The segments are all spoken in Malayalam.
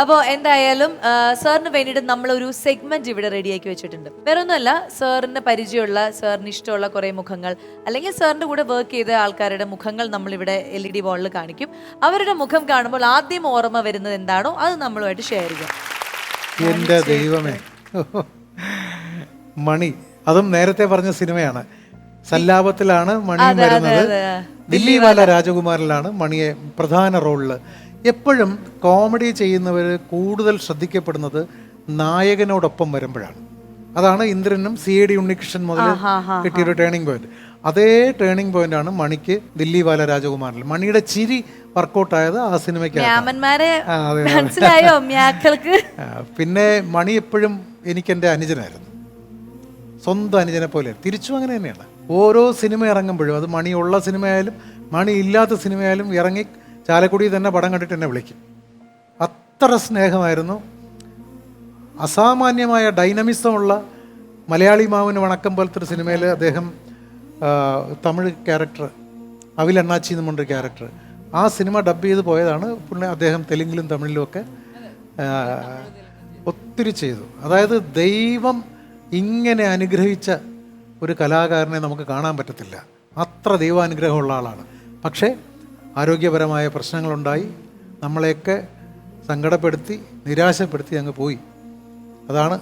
അപ്പോൾ എന്തായാലും സാറിന് വേണ്ടിയിട്ട് നമ്മൾ ഒരു സെഗ്മെന്റ് ഇവിടെ റെഡിയാക്കി വെച്ചിട്ടുണ്ട്. വേറെ ഒന്നുമല്ല സാറിന് പരിചയമുള്ള സാറിന് ഇഷ്ടമുള്ള കുറേ മുഖങ്ങൾ അല്ലെങ്കിൽ സാറിന്റെ കൂടെ വർക്ക് ചെയ്ത ആൾക്കാരുടെ മുഖങ്ങൾ നമ്മൾ ഇവിടെ എൽ ഇ ഡി ബോളിൽ കാണിക്കും. അവരുടെ മുഖം കാണുമ്പോൾ ആദ്യം ഓർമ്മ വരുന്നത് എന്താണോ അത് നമ്മളുമായിട്ട് ഷെയർ ചെയ്യാം. എന്റെ ദൈവമേ. മണി അതും നേരത്തെ പറഞ്ഞ സിനിമയാണ്. സല്ലാപത്തിലാണ് മണി വരുന്നത്. ദില്ലിവാല രാജകുമാരിലാണ് മണിയെ പ്രധാന റോളിൽ എപ്പോഴും കോമഡി ചെയ്യുന്നവർ കൂടുതൽ ശ്രദ്ധിക്കപ്പെടുന്നത് നായകനോടൊപ്പം വരുമ്പോഴാണ്. അതാണ് ഇന്ദ്രനും സി എ ഡി ഉണ്ണികൃഷ്ണൻ മുതൽ കിട്ടിയൊരു ടേണിംഗ് പോയിന്റ് അതേ ടേണിംഗ് പോയിന്റ് ആണ് മണിക്ക് ദില്ലി ബാല രാജകുമാരിൽ മണിയുടെ ചിരി വർക്കൗട്ട് ആയത് ആ സിനിമയ്ക്ക് പിന്നെ മണി എപ്പോഴും എനിക്ക് എന്റെ അനുജനായിരുന്നു. സ്വന്തം അനുജനെ പോലെ. തിരിച്ചും അങ്ങനെ തന്നെയാണ്. ഓരോ സിനിമ ഇറങ്ങുമ്പോഴും അത് മണിയുള്ള ഉള്ള സിനിമയായാലും മണി ഇല്ലാത്ത സിനിമയായാലും ഇറങ്ങി ചാലക്കുടി തന്നെ പടം കണ്ടിട്ട് എന്നെ വിളിക്കും. അത്ര സ്നേഹമായിരുന്നു. അസാമാന്യമായ ഡൈനമിസമുള്ള മലയാളി മാവിന് വണക്കം പോലത്തെ ഒരു സിനിമയിൽ അദ്ദേഹം തമിഴ് ക്യാരക്ടർ അവിൽ അണ്ണാച്ചി എന്ന് പറഞ്ഞൊരു ക്യാരക്ടർ. ആ സിനിമ ഡബ് ചെയ്ത് പോയതാണ്. പിന്നെ അദ്ദേഹം തെലുങ്കിലും തമിഴിലും ഒക്കെ ഒത്തിരി ചെയ്തു. അതായത് ദൈവം ഇങ്ങനെ അനുഗ്രഹിച്ച ഒരു കലാകാരനെ നമുക്ക് കാണാൻ പറ്റത്തില്ല. അത്ര ദൈവാനുഗ്രഹമുള്ള ആളാണ്. പക്ഷേ ആരോഗ്യപരമായ പ്രശ്നങ്ങളുണ്ടായി നമ്മളെയൊക്കെ സങ്കടപ്പെടുത്തി നിരാശപ്പെടുത്തി അങ്ങ് പോയി. അതാണ്.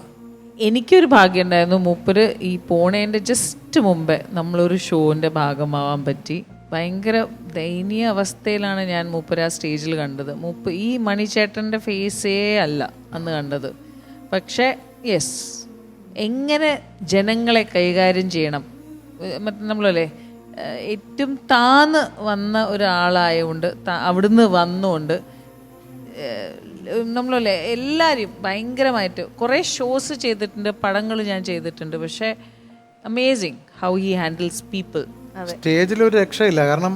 എനിക്കൊരു ഭാഗ്യം ഉണ്ടായിരുന്നു മൂപ്പര് ഈ പോണേന്റെ ജസ്റ്റ് മുമ്പേ നമ്മളൊരു ഷോന്റെ ഭാഗമാവാൻ പറ്റി. ഭയങ്കര ദയനീയ അവസ്ഥയിലാണ് ഞാൻ മൂപ്പര് ആ സ്റ്റേജിൽ കണ്ടത്. മൂപ്പ് ഈ മണിച്ചേട്ടന്റെ ഫേസേ അല്ല അന്ന് കണ്ടത്. പക്ഷേ യെസ് എങ്ങനെ ജനങ്ങളെ കൈകാര്യം ചെയ്യണം? മറ്റേ നമ്മളല്ലേ ഏറ്റവും താന്ന് വന്ന ഒരാളായതുകൊണ്ട് അവിടുന്ന് വന്നുകൊണ്ട് നമ്മളല്ലേ എല്ലാവരും ഭയങ്കരമായിട്ട് കുറേ ഷോസ് ചെയ്തിട്ടുണ്ട് പടങ്ങൾ ഞാൻ ചെയ്തിട്ടുണ്ട് പക്ഷേ amazing how he handles people സ്റ്റേജിൽ ഒരു രക്ഷയില്ല കാരണം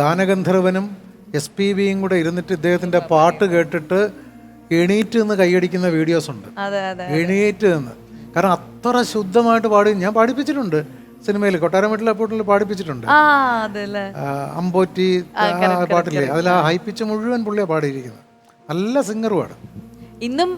ഗാനഗന്ധർവനും എസ് പി ബിയും കൂടെ ഇരുന്നിട്ട് ഇദ്ദേഹത്തിന്റെ പാട്ട് കേട്ടിട്ട് എണീറ്റ് നിന്ന് കൈയടിക്കുന്ന വീഡിയോസ് ഉണ്ട് എണീറ്റ് നിന്ന്. കാരണം അത്ര ശുദ്ധമായിട്ട് പാടി ഞാൻ പാടിപ്പിച്ചിട്ടുണ്ട്. സിനിമയിൽ കൊട്ടാരം വീട്ടിലെ പോട്ടിൽ പാടിപ്പിച്ചിട്ടുണ്ട്. അമ്പോറ്റി പാട്ടില്ലേ? അതിൽ ആ ഹൈപ്പിച്ച് മുഴുവൻ പുള്ളിയാണ് പാടിയിരിക്കുന്നത്. നല്ല സിംഗറുമാണ്. ഇന്നും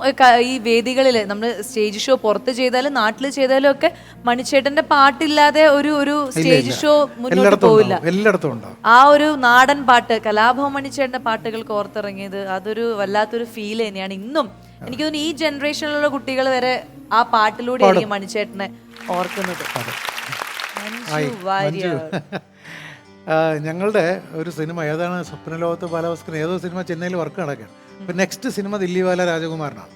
ഈ വേദികളിൽ നമ്മൾ സ്റ്റേജ് ഷോ പുറത്ത് ചെയ്താലും നാട്ടിൽ ചെയ്താലും ഒക്കെ മണിച്ചേട്ടന്റെ പാട്ടില്ലാതെ ഒരു ഒരു സ്റ്റേജ് ഷോ മുന്നോട്ട് പോവില്ല. എല്ലായിടത്തും ഉണ്ടാവും. ആ ഒരു നാടൻ പാട്ട് കലാഭവൻ മണിച്ചേട്ടന്റെ പാട്ടുകൾ കോർത്തിറങ്ങിയത് അതൊരു വല്ലാത്തൊരു ഫീൽ തന്നെയാണ് ഇന്നും. എനിക്ക് തോന്നുന്നു ഈ ജനറേഷനിലുള്ള കുട്ടികൾ വരെ ആ പാട്ടിലൂടെ ആയിരിക്കും മണിച്ചേട്ടനെ ഓർക്കുന്നത്. മഞ്ജു ഞങ്ങളുടെ ഒരു സിനിമ ഏതാണ്? സ്വപ്നലോകത്ത് ബാലഭാസ്കരൻ ഏതോ സിനിമ ചെന്നൈയിൽ വർക്ക് നടക്കുകയാണ്. അപ്പം നെക്സ്റ്റ് സിനിമ ദില്ലിവാല രാജകുമാരനാണ്.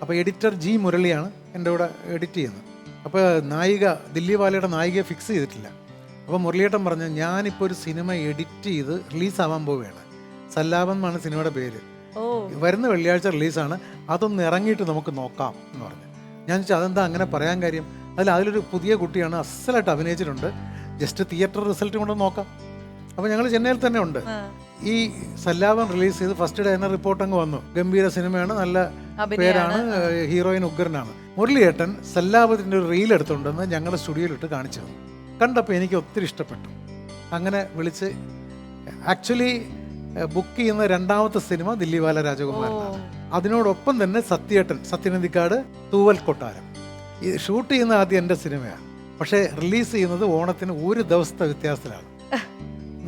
അപ്പോൾ എഡിറ്റർ ജി മുരളിയാണ് എന്റെ കൂടെ എഡിറ്റ് ചെയ്യുന്നത്. അപ്പോൾ നായിക ദില്ലിവാലയുടെ നായികയെ ഫിക്സ് ചെയ്തിട്ടില്ല. അപ്പോൾ മുരളിയേട്ടൻ പറഞ്ഞു ഞാനിപ്പോൾ ഒരു സിനിമ എഡിറ്റ് ചെയ്ത് റിലീസാവാൻ പോവുകയാണ്. സല്ലാപം എന്നാണ് സിനിമയുടെ പേര്. വരുന്ന വെള്ളിയാഴ്ച റിലീസാണ് അതൊന്ന് ഇറങ്ങിയിട്ട് നമുക്ക് നോക്കാം എന്ന് പറഞ്ഞു. ഞാൻ ചോദിച്ചാൽ അതെന്താ അങ്ങനെ പറയാൻ കാര്യം? അതിൽ അതിലൊരു പുതിയ കുട്ടിയാണ് അസലായിട്ട് അഭിനയിച്ചിട്ടുണ്ട്. ജസ്റ്റ് തിയേറ്റർ റിസൾട്ട് കൊണ്ട് നോക്കാം. അപ്പോൾ ഞങ്ങൾ ചെന്നൈയിൽ തന്നെ ഉണ്ട്. ഈ സല്ലാപം റിലീസ് ചെയ്ത് ഫസ്റ്റ് ഡേ എന്ന റിപ്പോർട്ട് അങ്ങ് വന്നു. ഗംഭീര സിനിമയാണ് നല്ല പേരാണ് ഹീറോയിൻ ഉഗ്രനാണ്. മുരളിയേട്ടൻ സല്ലാപത്തിന്റെ ഒരു റീൽ എടുത്തുണ്ടെന്ന് ഞങ്ങളുടെ സ്റ്റുഡിയോയിലിട്ട് കാണിച്ചു തന്നു. കണ്ടപ്പോൾ എനിക്ക് ഒത്തിരി ഇഷ്ടപ്പെട്ടു. അങ്ങനെ വിളിച്ച് ആക്ച്വലി ബുക്ക് ചെയ്യുന്ന രണ്ടാമത്തെ സിനിമ ദില്ലിവാല രാജകുമാരനാണ്. അതിനോടൊപ്പം തന്നെ സത്യേട്ടൻ സത്യനന്ദിക്കാട് തൂവൽ കൊട്ടാരം. ഈ ഷൂട്ട് ചെയ്യുന്ന ആദ്യം എന്റെ സിനിമയാണ്. പക്ഷേ റിലീസ് ചെയ്യുന്നത് ഓണത്തിന് ഒരു ദിവസത്തെ വ്യത്യാസത്തിലാണ്.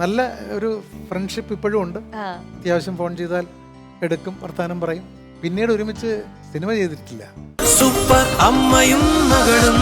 നല്ല ഒരു ഫ്രണ്ട്ഷിപ്പ് ഇപ്പോഴും ഉണ്ട്. അത്യാവശ്യം ഫോൺ ചെയ്താൽ എടുക്കും വർത്താനം പറയും. പിന്നീട് ഒരുമിച്ച് സിനിമ ചെയ്തിട്ടില്ല. സൂപ്പർ അമ്മയും മകളും